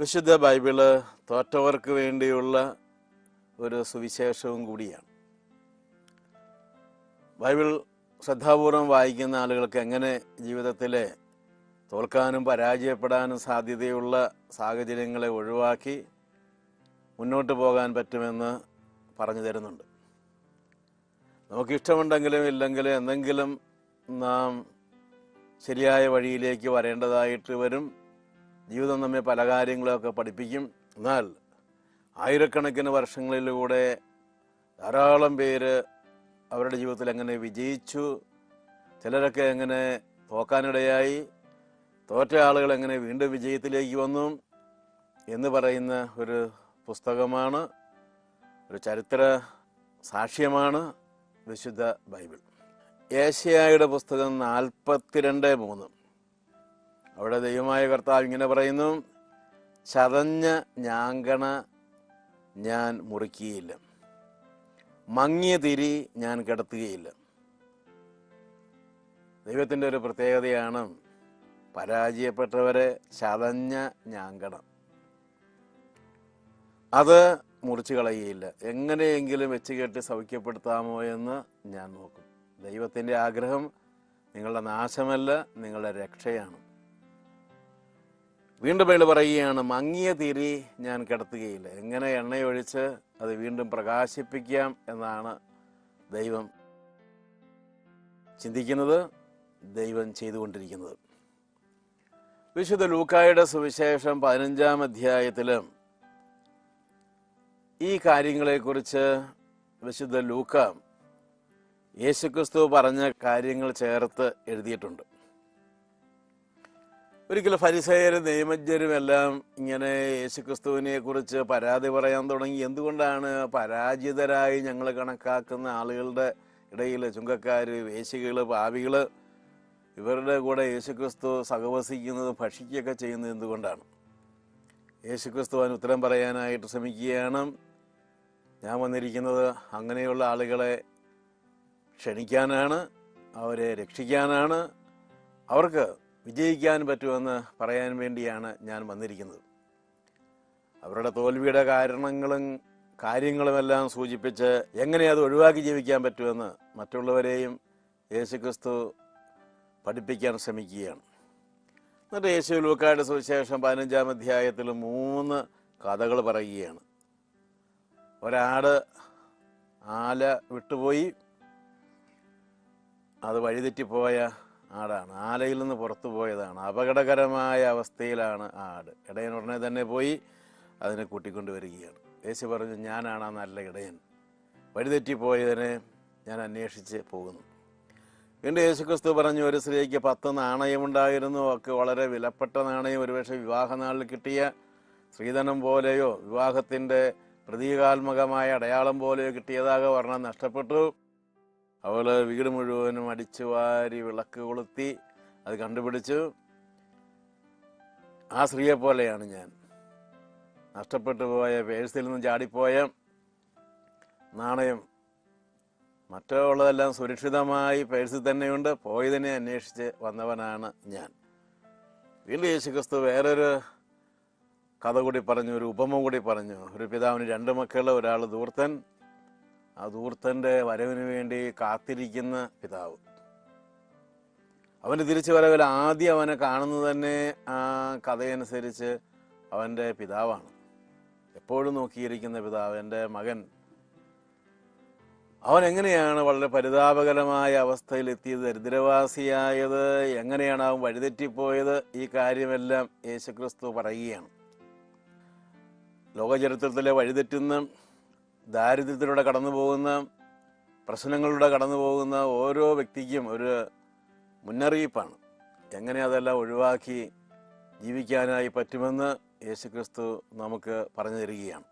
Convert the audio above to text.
വിശുദ്ധ ബൈബിൾ തോറ്റവർക്ക് വേണ്ടിയുള്ള ഒരു സുവിശേഷവും കൂടിയാണ്. ബൈബിൾ ശ്രദ്ധാപൂർവം വായിക്കുന്ന ആളുകൾക്ക് എങ്ങനെ ജീവിതത്തിലെ തോൽക്കാനും പരാജയപ്പെടാനും സാധ്യതയുള്ള സാഹചര്യങ്ങളെ ഒഴിവാക്കി മുന്നോട്ട് പോകാൻ പറ്റുമെന്ന് പറഞ്ഞു തരുന്നുണ്ട്. നമുക്കിഷ്ടമുണ്ടെങ്കിലും ഇല്ലെങ്കിലും എന്തെങ്കിലും നാം ശരിയായ വഴിയിലേക്ക് വരേണ്ടതായിട്ട് വരും. ജീവിതം നമ്മെ പല കാര്യങ്ങളൊക്കെ പഠിപ്പിക്കും. എന്നാൽ ആയിരക്കണക്കിന് വർഷങ്ങളിലൂടെ ധാരാളം പേര് അവരുടെ ജീവിതത്തിൽ എങ്ങനെ വിജയിച്ചു ചിലരൊക്കെ എങ്ങനെ തോക്കാനിടയായി തോറ്റ ആളുകൾ എങ്ങനെ വീണ്ടും വിജയത്തിലേക്ക് വന്നു എന്ന് പറയുന്ന ഒരു പുസ്തകമാണ് ഒരു ചരിത്ര സാക്ഷ്യമാണ് വിശുദ്ധ ബൈബിൾ. ഏഷ്യായുടെ പുസ്തകം നാൽപ്പത്തിരണ്ട് മൂന്ന്. അവിടെ ദൈവമായ കർത്താവ് ഇങ്ങനെ പറയുന്നു ചതഞ്ഞ ഞാങ്കണ ഞാൻ മുറിക്കുകയില്ല. മങ്ങിയ തിരി ഞാൻ കിടത്തുകയില്ല. ദൈവത്തിന്റെ ഒരു പ്രത്യേകതയാണ് പരാജയപ്പെട്ടവരെ ചതഞ്ഞ ഞാങ്കണം. അത് മുറിച്ചു കളയുകയില്ല. എങ്ങനെയെങ്കിലും വെച്ച് കെട്ടി സൗഖ്യപ്പെടുത്താമോ എന്ന് ഞാൻ നോക്കും. ദൈവത്തിന്റെ ആഗ്രഹം നിങ്ങളുടെ നാശമല്ല നിങ്ങളുടെ രക്ഷയാണ്. വീണ്ടും അയാൾ പറയുകയാണ് മങ്ങിയ തിരി ഞാൻ കിടത്തുകയില്ല. എങ്ങനെ എണ്ണയൊഴിച്ച് അത് വീണ്ടും പ്രകാശിപ്പിക്കാം എന്നാണ് ദൈവം ചിന്തിക്കുന്നത് ദൈവം ചെയ്തുകൊണ്ടിരിക്കുന്നത്. വിശുദ്ധ ലൂക്കായുടെ സുവിശേഷം പതിനഞ്ചാം അധ്യായത്തിലും ഈ കാര്യങ്ങളെക്കുറിച്ച് വിശുദ്ധ ലൂക്ക യേശുക്രിസ്തു പറഞ്ഞ കാര്യങ്ങൾ ചേർത്ത് എഴുതിയിട്ടുണ്ട്. ഒരിക്കൽ ഫരിസേയരും നിയമജ്ഞരും എല്ലാം ഇങ്ങനെ യേശുക്രിസ്തുവിനെ കുറിച്ച് പരാതി പറയാൻ തുടങ്ങി. എന്തുകൊണ്ടാണ് പരാജിതരായി ഞങ്ങൾ കണക്കാക്കുന്ന ആളുകളുടെ ഇടയിൽ ചുങ്കക്കാർ വേശികൾ പാവികൾ ഇവരുടെ കൂടെ യേശുക്രിസ്തു സഹവസിക്കുന്നത് ഭക്ഷിക്കുകയൊക്കെ ചെയ്യുന്നത് എന്തുകൊണ്ടാണ്? യേശുക്രിസ്തു അതിന് ഉത്തരം പറയാനായിട്ട് ശ്രമിക്കുകയാണ്. ഞാൻ വന്നിരിക്കുന്നത് അങ്ങനെയുള്ള ആളുകളെ ക്ഷണിക്കാനാണ് അവരെ രക്ഷിക്കാനാണ്. അവർക്ക് വിജയിക്കാൻ പറ്റുമെന്ന് പറയാൻ വേണ്ടിയാണ് ഞാൻ വന്നിരിക്കുന്നത്. അവരുടെ തോൽവിയുടെ കാരണങ്ങളും കാര്യങ്ങളുമെല്ലാം സൂചിപ്പിച്ച് എങ്ങനെ അത് ഒഴിവാക്കി ജീവിക്കാൻ പറ്റുമെന്ന് മറ്റുള്ളവരെയും യേശുക്രിസ്തു പഠിപ്പിക്കാൻ ശ്രമിക്കുകയാണ്. എന്നിട്ട് യേശു ലൂക്കായുടെ സുവിശേഷം പതിനഞ്ചാം അധ്യായത്തിൽ മൂന്ന് കഥകൾ പറയുകയാണ്. ഒരാട് ആല വിട്ടുപോയി. അത് വഴിതെറ്റിപ്പോയ ആടാണ്. ആലയിൽ നിന്ന് പുറത്തു പോയതാണ്. അപകടകരമായ അവസ്ഥയിലാണ് ആട്. ഇടയൻ ഉടനെ തന്നെ പോയി അതിനെ കൂട്ടിക്കൊണ്ട് വരികയാണ്. യേശു പറഞ്ഞു ഞാനാണ് ആ നല്ല ഇടയൻ. വഴിതെറ്റിപ്പോയതിനെ ഞാൻ അന്വേഷിച്ച് പോകുന്നു. വീണ്ടും യേശുക്രിസ്തു പറഞ്ഞു ഒരു സ്ത്രീക്ക് പത്ത് നാണയമുണ്ടായിരുന്നു. ഒക്കെ വളരെ വിലപ്പെട്ട നാണയം. ഒരുപക്ഷെ വിവാഹനാളിൽ കിട്ടിയ സ്ത്രീധനം പോലെയോ വിവാഹത്തിന്റെ പ്രതീകാത്മകമായ അടയാളം പോലെയോ കിട്ടിയതാകെ വർണം നഷ്ടപ്പെട്ടു. അവൾ വീട് മുഴുവനും അടിച്ചു വാരി വിളക്ക് കൊളുത്തി അത് കണ്ടുപിടിച്ചു. ആ സ്ത്രീയെ പോലെയാണ് ഞാൻ. നഷ്ടപ്പെട്ടു പോയ പേഴ്സിൽ നിന്ന് ചാടിപ്പോയ നാണയം. മറ്റുള്ളതെല്ലാം സുരക്ഷിതമായി പേഴ്സിൽ തന്നെയുണ്ട്. പോയതിനെ അന്വേഷിച്ച് വന്നവനാണ് ഞാൻ. വീണ്ടും യേശുക്രിസ്തു വേറൊരു കഥ കൂടി പറഞ്ഞു ഒരു ഉപമ കൂടി പറഞ്ഞു. ഒരു പിതാവിന് രണ്ട് മക്കൾ ഒരാൾ ദൂർത്തൻ ആ ദൂർത്തന്റെ വരവിന് വേണ്ടി കാത്തിരിക്കുന്ന പിതാവ്. അവന്റെ തിരിച്ചു വരവിൽ ആദ്യം അവനെ കാണുന്നത് തന്നെ ആ കഥയനുസരിച്ച് അവന്റെ പിതാവാണ്. എപ്പോഴും നോക്കിയിരിക്കുന്ന പിതാവ് എന്റെ മകൻ. അവൻ എങ്ങനെയാണ് വളരെ പരിതാപകരമായ അവസ്ഥയിൽ എത്തിയത് ദരിദ്രവാസിയായത് എങ്ങനെയാണ് അവൻ വഴിതെറ്റിപ്പോയത്? ഈ കാര്യമെല്ലാം യേശുക്രിസ്തു പറയുകയാണ്. ലോകചരിത്രത്തിലെ വഴിതെറ്റുന്ന ദാരിദ്ര്യത്തിലൂടെ കടന്നു പോകുന്ന പ്രശ്നങ്ങളിലൂടെ കടന്നു പോകുന്ന ഓരോ വ്യക്തിക്കും ഒരു മുന്നറിയിപ്പാണ്. എങ്ങനെ അതെല്ലാം ഒഴിവാക്കി ജീവിക്കാനായി പറ്റുമെന്ന് യേശുക്രിസ്തു നമുക്ക് പറഞ്ഞു തരികയാണ്.